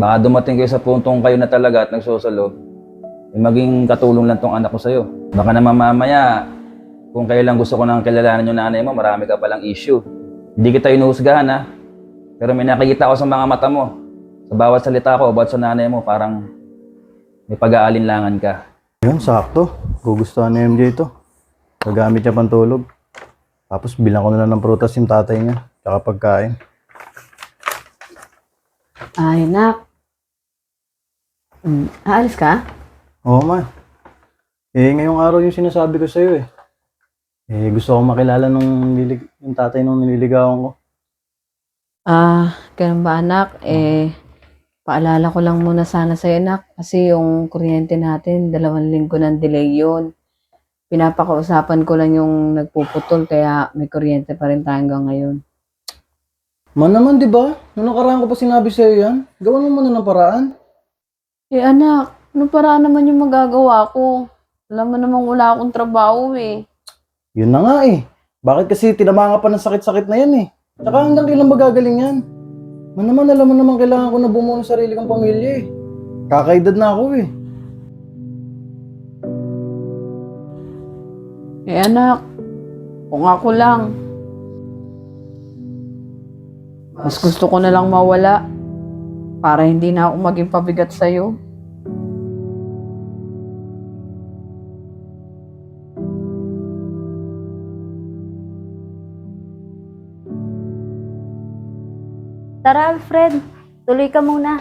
Baka dumating kayo sa puntong kayo na talaga at nagsusolo, eh maging katulong lang tong anak ko sa'yo. Baka naman mamaya, kung kayo lang gusto ko nang kilalanan yung nanay mo, marami ka palang issue. Hindi kita inuhusgahan ha. Pero may nakikita ko sa mga mata mo. Sa bawat salita ko, about sa nanay mo, parang may pag-aalinlangan ka. Yun, sakto. Gugustuhan ni MJ ito. Gagamit niya pantulog. Tapos bilang ko na lang ng prutas yung tatay niya. Tsaka pagkain. Ay, nak. Mm, aalis ka? Oo, ma. Eh, ngayong araw yung sinasabi ko sa'yo eh. Eh, gusto ko makilala nung nilig yung tatay nung nililigawan ko. Ah, ganun ba anak? Eh, paalala ko lang muna sana sa'yo anak. Kasi yung kuryente natin, dalawang linggo ng delay yun. Pinapakausapan ko lang yung nagpuputol kaya may kuryente pa rin tayo hanggang ngayon. Man naman, di ba? Nung nakaraan ko pa sinabi sa'yo yan. Gawan mo muna ng paraan. Eh anak, ano para naman yung magagawa ko? Alam mo namang wala akong trabaho eh. Yun na nga eh. Bakit kasi tinamanga pa ng sakit-sakit na yan eh. Tsaka hanggang kailan magagaling yan? Man naman, alam mo naman kailangan ko na bumuo ng sarili kong pamilya eh. Kakaedad na ako eh. Eh anak, kung ako lang, mas gusto ko na lang mawala para hindi na ako maging pabigat sa'yo. Tara, Alfred. Tuloy ka muna.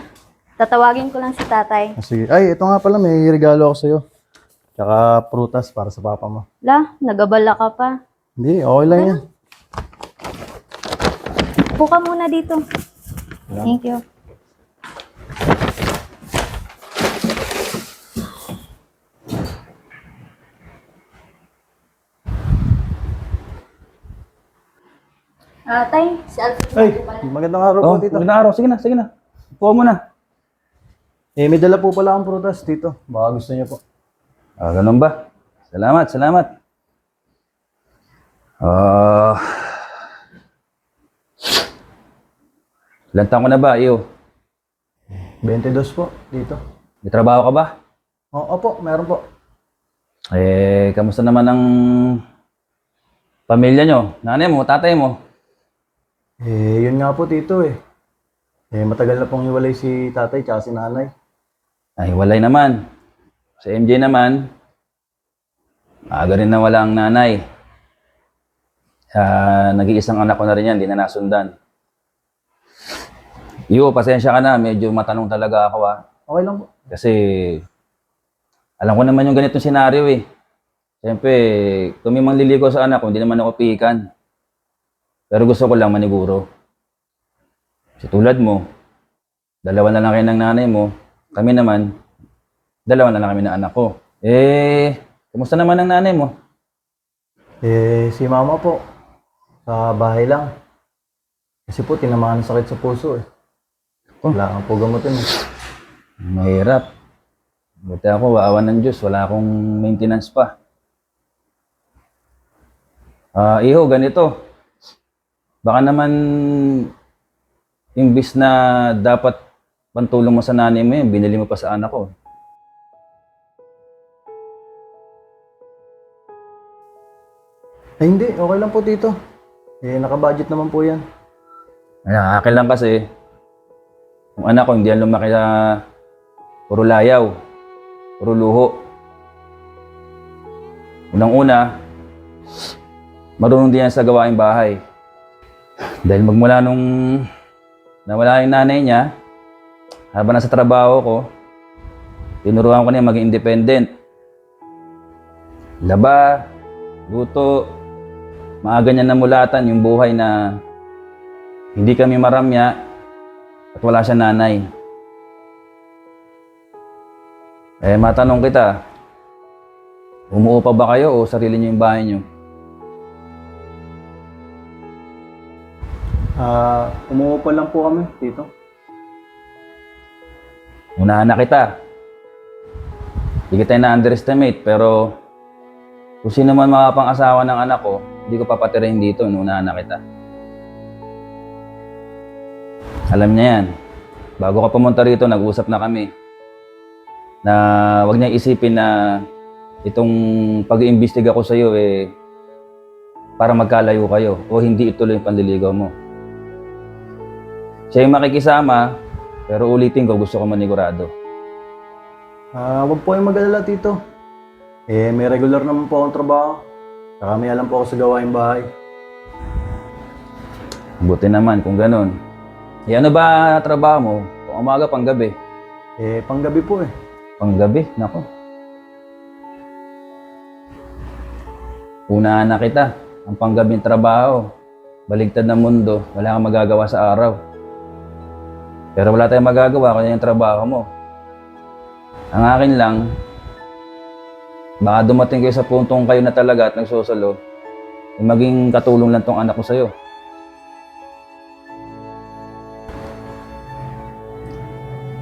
Tatawagin ko lang si tatay. Ah, Sige. Ay, ito nga pala, may regalo ako sa'yo. Tsaka prutas para sa papa mo. La, nagabala ka pa. Hindi, okay lang yan. Upo ka muna dito. Thank you. Ah, tay, si Alfred. Ay, magandang araw Oh, po, tito. magandang araw. Sige na, sige na. Upo mo na. Eh, may dala po pala akong prutas, tito. Baka gusto niyo po. Ah, ganun ba? Salamat, salamat. Ah... ilan taon ka na ba, iyo? 22 po, tito. May trabaho ka ba? Oo po, meron po. Eh, kamusta naman ang pamilya nyo? Nanay mo, tatay mo? Eh, yun nga po, tito eh. Eh, matagal na pong hiwalay si tatay tsaka si nanay. Ay, walay naman. Sa MJ naman, maaga rin na wala ang nanay. Ah, nag-iisang anak ko na rin yan, di na nasundan. Iyo, pasensya ka na, medyo matanong talaga ako ah. Okay lang po. Kasi, alam ko naman yung ganitong senaryo eh. Siyempre, kung may mangliligo sa anak ko, hindi naman ako pihikan. Pero gusto ko lang maniguro. Kasi tulad mo, dalawa na lang kayo ng nanay mo, kami naman, dalawa na lang kami ng anak ko. Eh, kumusta naman ang nanay mo? Eh, si mama po, sa bahay lang. Kasi po, tinamaan ng sakit sa puso eh. Oh. Wala kang po gamutin eh. Mahirap. Buti ako, waawan ng Diyos, wala akong maintenance pa. Ah, iho, ganito. Baka naman imbis na dapat pantulong mo sa nanay mo yun, binili mo pa sa anak ko. Ay, hindi. Okay lang po, tito. Eh, nakabudget naman po yan. Ay, akin lang kasi, yung anak ko, hindi yan lumaki na puro layaw, puro luho. Unang-una, marunong din yan sa gawaing bahay. Dahil magmula nung nawala yung nanay niya, habang nasa trabaho ko, tinuruan ko niya maging independent. Laba, luto, maaga niya namulatan yung buhay na hindi kami maramya at wala siya nanay. Eh, matanong kita, umuo pa ba kayo o sarili niyo yung bahay niyo? Ah, umuwi pa lang po kami, tito. Unahan na kita. Hindi kita na-underestimate, pero kung sino man makapang-asawa ng anak ko, hindi ko papatirahin dito, unahan na kita. Alam niya yan. bago ka pumunta rito, nag-usap na kami na wag niya isipin na itong pag-iimbestiga ko sa iyo eh para magkalayo kayo o hindi ituloy yung panliligaw mo. Siya yung makikisama, pero ulitin ko, gusto ko manigurado. Ah, wag po kayong mag-alala, tito. Eh, may regular naman po akong trabaho. Saka may alam po ako sa gawaing bahay. Buti naman kung ganun. Eh ano ba trabaho mo? Pang umaga, pang gabi? Eh, panggabi po eh. Pang gabi, nako. Unahan na kita. Ang panggabing trabaho. Baligtad ng mundo. Wala kang magagawa sa araw. Pero wala tayong magagawa kung yung trabaho mo. Ang akin lang, baka dumating kayo sa puntong kayo na talaga at nagsusalo, eh maging katulong lang tong anak ko sa'yo.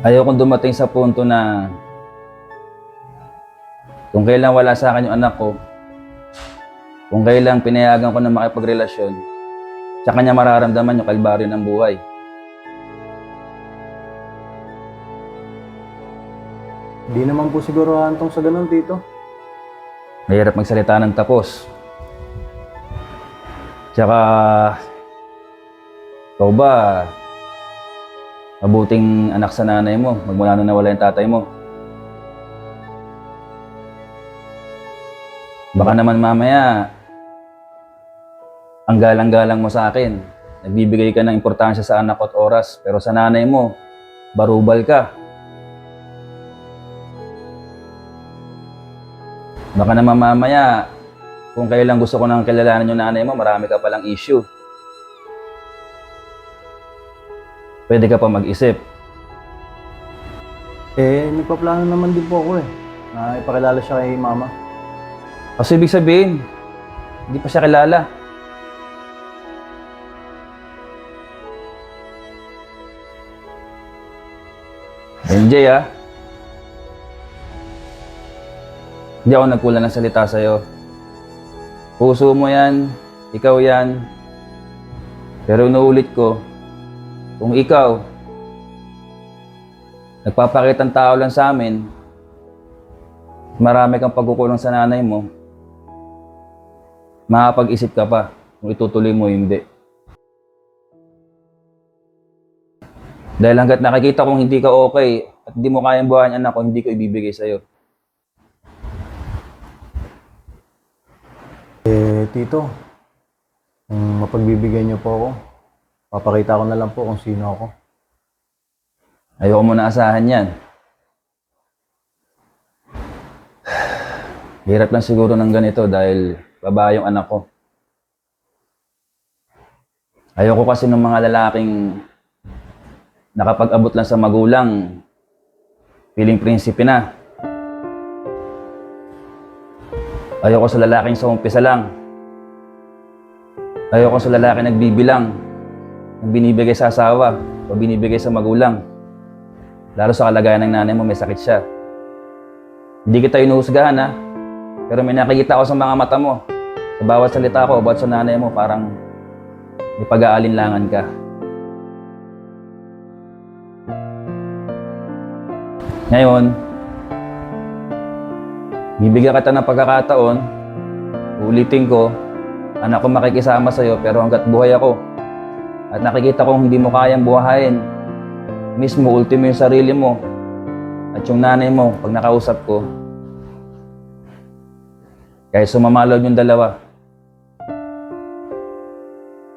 Ayokong dumating sa punto na kung kailan wala sa akin yung anak ko, kung kailan pinayagan ko na makipagrelasyon, sa kanya mararamdaman yung kalbaryo ng buhay. Di naman po siguro hantong sa ganun, tito. Mahirap magsalita ng tapos. Tsaka, ikaw ba, mabuting anak sa nanay mo, magmula nung nawala yung tatay mo. Baka naman mamaya, ang galang-galang mo sa akin. Nagbibigay ka ng importansya sa anak ko at oras, pero sa nanay mo, barubal ka. Baka naman mamaya, kung kailan gusto ko nang kilalanan yung nanay mo, marami ka palang issue. Pwede ka pa mag-isip. Eh, nagpaplano naman din po ako eh. Na ipakilala siya kay mama. Kasi ibig sabihin, hindi pa siya kilala. MJ ah. Hindi ako nagkulang ng salita sa'yo. Puso mo yan, ikaw yan. Pero inuulit ko, kung ikaw, nagpapakitang tao lang sa amin, marami kang pagkukulong sa nanay mo, makapag-isip ka pa kung itutuloy mo hindi. Dahil hanggat nakikita kong hindi ka okay at hindi mo kayang buhayin anak ko, hindi ko ibibigay sa'yo. Eh, tito. Kung mapagbibigyan niyo po ako, papakita ko na lang po kung sino ako. Ayoko mo na asahan yan. Hirap lang siguro ng ganito dahil babae yung anak ko. Ayoko kasi ng mga lalaking nakapag-abot lang sa magulang, piling prinsipe na. Ayoko sa lalaking sa umpisa lang. Ayoko sa lalaking nagbibilang, nang binibigay sa asawa o binibigay sa magulang. Lalo sa kalagayan ng nanay mo, may sakit siya. Hindi kita inuhusgahan ha, pero may nakikita ko sa mga mata mo. Sa bawat salita ko, about sa nanay mo, parang may pag-aalinlangan ka. Ngayon, bibigyan kita ng pagkakataon, ulitin ko, anak ko makikisama sa'yo, pero hanggat buhay ako, at nakikita kong hindi mo kayang buhayin, mismo, ultimo yung sarili mo, at yung nanay mo, pag nakausap ko, kaya sumamalog yung dalawa,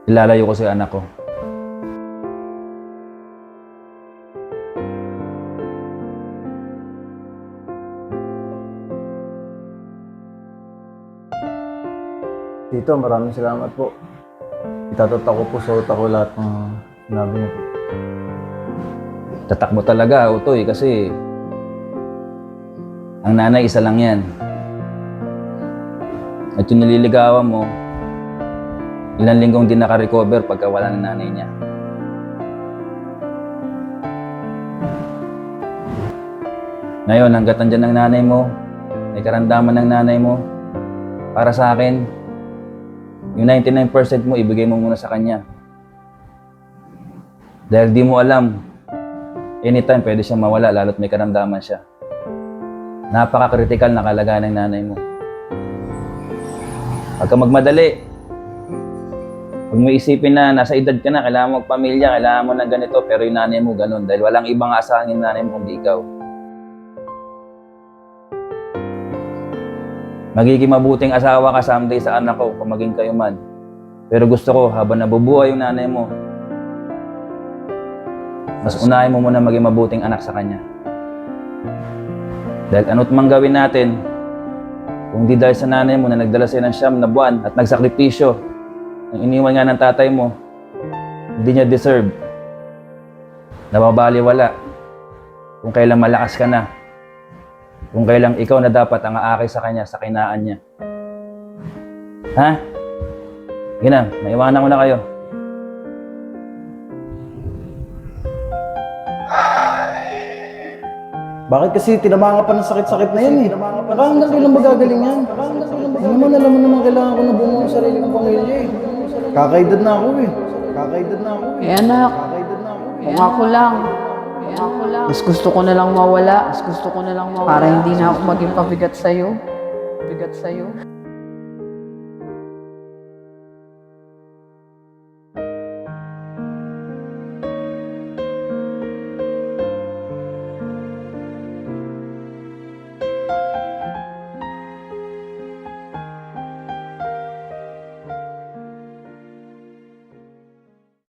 ilalayo ko sa anak ko. Tito, maraming salamat po. Itatatak ko po sa utak ko lahat ng sinabi niyo po. Tatak mo talaga, Utoy, kasi ang nanay isa lang yan. At yung nililigawan mo, ilang linggong din naka-recover pagka wala ng nanay niya. Ngayon, hanggat nandyan ang nanay mo, may karandaman ng nanay mo, para sa akin, yung 99% mo, ibigay mo muna sa kanya. Dahil di mo alam anytime pwede siyang mawala lalo't may karamdaman siya. Napaka-critical na kalagayan ng nanay mo. Huwag ka magmadali. Huwag mo isipin na nasa edad ka na, kailangan mo magpamilya, kailangan mo ng ganito, pero yung nanay mo ganun. Dahil walang ibang asahan yung nanay mo kundi ikaw. Magiging mabuting asawa ka someday sa anak ko kung maging kayo man. Pero gusto ko, habang nabubuhay yung nanay mo, mas unahin mo muna maging mabuting anak sa kanya. Dahil ano't mang gawin natin, kung di dahil sa nanay mo na nagdala sa'yo ng siyam na buwan at nagsakripisyo, ang iniwan nga ng tatay mo, hindi niya deserve. Nababaliwala. Kung kailan malakas ka na. Kung kailan ikaw na dapat ang aakay sa kanya, sa kinaan niya. Ha? Sige na, maiwanan ko na kayo. Bakit kasi tinamanga pa ng sakit-sakit na yan eh? Baka hanggang kailan magagaling yan? Ano naman, alam mo naman kailangan ko na bumuo ng sarili kong pamilya eh. Kakaedad na ako eh. Kakaedad na ako eh. Eh anak, Kakaedad na ako eh. kung ako lang, kung ako lang, mas gusto ko na lang mawala, mas gusto ko na lang mawala. Para hindi na ako maging pabigat sa'yo. Pabigat sa'yo.